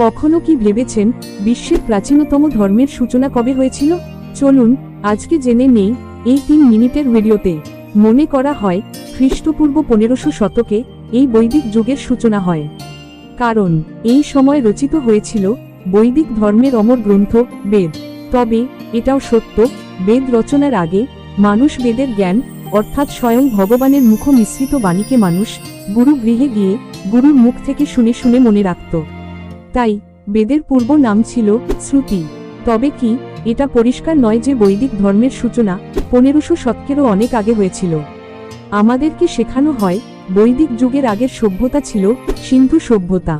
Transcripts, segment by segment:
কখনো কি ভেবেছেন বিশ্বের প্রাচীনতম ধর্মের সূচনা কবে হয়েছিল? চলুন, আজকে জেনে নেই এই তিন মিনিটের ভিডিওতে। মনে করা হয়, খ্রিস্টপূর্ব পনেরোশো শতকে এই বৈদিক যুগের সূচনা হয়। কারণ, এই সময় রচিত হয়েছিল বৈদিক ধর্মের অমর গ্রন্থ, বেদ। তবে, এটাও সত্য, বেদ রচনার আগে মানুষ বেদের জ্ঞান, অর্থাৎ স্বয়ং ভগবানের মুখ মিশ্রিত বাণীকে মানুষ গুরু গৃহে গিয়ে গুরুর মুখ থেকে শুনে শুনে মনে রাখত। তাই, বেদের পূর্ব নাম ছিল শ্রুতি। তবে কি, এটা পরিষ্কার নয় যে বৈদিক ধর্মের সূচনা পনেরোশো শতকেরও অনেক আগে হয়েছিল। আমাদেরকে শেখানো হয়, বৈদিক যুগের আগের সভ্যতা ছিল সিন্ধু সভ্যতা।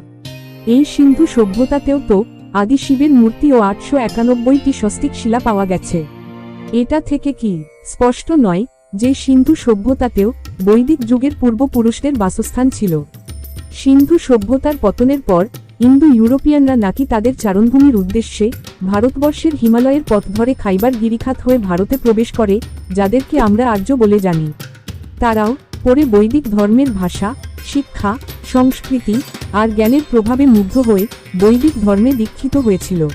এই সিন্ধু সভ্যতাতেও তো আদি শিবের মূর্তি ও আটশো একানব্বইটি স্বস্তিক শিলা পাওয়া গেছে। এটা থেকে কি স্পষ্ট নয় যে সিন্ধু সভ্যতাতেও বৈদিক যুগের পূর্বপুরুষদের বাসস্থান ছিল। সিন্ধু সভ্যতার পতনের পর ইন্দো ইউরোপিয়ানরা নাকি তাদের চারণভূমির উদ্দেশ্যে ভারতবর্ষের হিমালয়ের পথ ধরে খাইবার গিরিখাত হয়ে ভারতে প্রবেশ করে, যাদেরকে আমরা আর্য বলে জানি। তারাও পরে বৈদিক ধর্মের ভাষা, শিক্ষা, সংস্কৃতি আর জ্ঞানের প্রভাবে মুগ্ধ হয়ে বৈদিক ধর্মে দীক্ষিত হয়েছিল।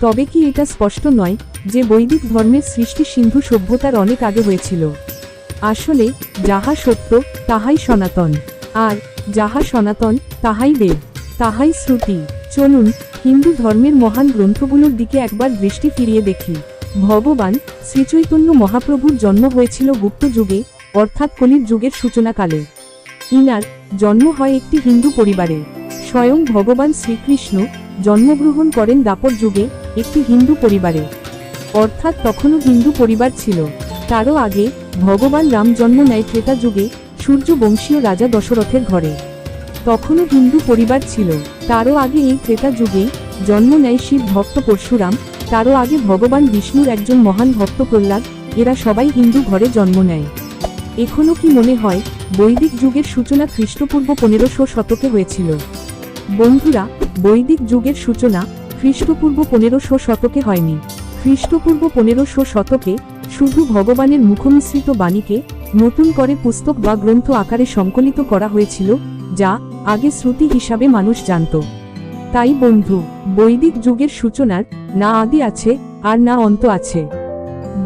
তবে কি এটা স্পষ্ট নয় যে বৈদিক ধর্মের সৃষ্টি সিন্ধু সভ্যতার অনেক আগে হয়েছিল? আসলে, যাহা সত্য, তাহাই সনাতন। আর, যাহা সনাতন, তাহাই বেদ। তাহাই শ্রুতি। চলুন, হিন্দু ধর্মের মহান গ্রন্থগুলোর দিকে একবার দৃষ্টি ফিরিয়ে দেখি। ভগবান শ্রীচৈতন্য মহাপ্রভুর জন্ম হয়েছিল গুপ্ত যুগে, অর্থাৎ কলির যুগের সূচনাকালে। ইনার জন্ম হয় একটি হিন্দু পরিবারে। স্বয়ং ভগবান শ্রীকৃষ্ণ জন্মগ্রহণ করেন দাপর যুগে একটি হিন্দু পরিবারে। অর্থাৎ তখনও হিন্দু পরিবার ছিল। তারও আগে ভগবান রাম জন্ম নেয় ত্রেতা যুগে সূর্য বংশীয় রাজা দশরথের ঘরে। তখনও হিন্দু পরিবার ছিল। তারও আগে এই ত্রেতা যুগেই জন্ম নেয় শিব ভক্ত পরশুরাম, তারও আগে ভগবান বিষ্ণুর একজন মহান ভক্ত প্রহ্লাদ, এরা সবাই হিন্দু ঘরে জন্ম নেয়। এখনও কি মনে হয়, বৈদিক যুগের সূচনা খ্রিস্টপূর্ব পনেরোশো শতকে হয়েছিল? বন্ধুরা, বৈদিক যুগের সূচনা খ্রিস্টপূর্ব পনেরোশো শতকে হয়নি। খ্রিস্টপূর্ব পনেরোশো শতকে শুধু ভগবানের মুখমিশ্রিত বাণীকে নতুন করে পুস্তক বা গ্রন্থ আকারে সংকলিত করা হয়েছিল, যা আগে শ্রুতি হিসাবে মানুষ জানত। তাই বন্ধু, বৈদিক যুগের সূচনার না আদি আছে, আর না অন্ত আছে।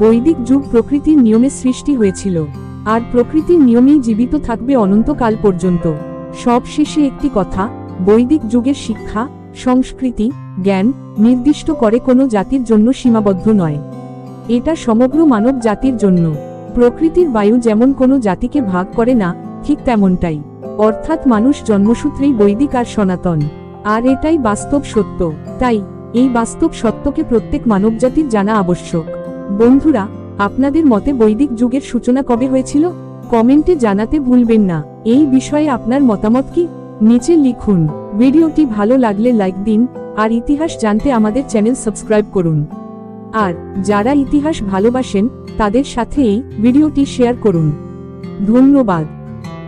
বৈদিক যুগ প্রকৃতির নিয়মে সৃষ্টি হয়েছিল। আর প্রকৃতির নিয়মেই জীবিত থাকবে অনন্তকাল পর্যন্ত। সব শেষে একটি কথা, বৈদিক যুগের শিক্ষা, সংস্কৃতি, জ্ঞান নির্দিষ্ট করে কোনো জাতির জন্য সীমাবদ্ধ নয়। এটা সমগ্র মানব জাতির জন্য। প্রকৃতির বায়ু যেমন কোনো জাতিকে ভাগ করে না, ঠিক তেমনটাই। অর্থাৎ মানুষ জন্মসূত্রেই বৈদিক আর সনাতন। আর এটাই বাস্তব সত্য। তাই, এই বাস্তব সত্যকে প্রত্যেক মানবজাতির জানা আবশ্যক। বন্ধুরা, আপনাদের মতে বৈদিক যুগের সূচনা কবে হয়েছিল? কমেন্টে জানাতে ভুলবেন না। এই বিষয়ে আপনার মতামত কি? নিচে লিখুন। ভিডিওটি ভালো লাগলে লাইক দিন, আর ইতিহাস জানতে আমাদের চ্যানেল সাবস্ক্রাইব করুন। আর, যারা ইতিহাস ভালোবাসেন, তাদের সাথে এই ভিডিওটি শেয়ার করুন। ধন্যবাদ।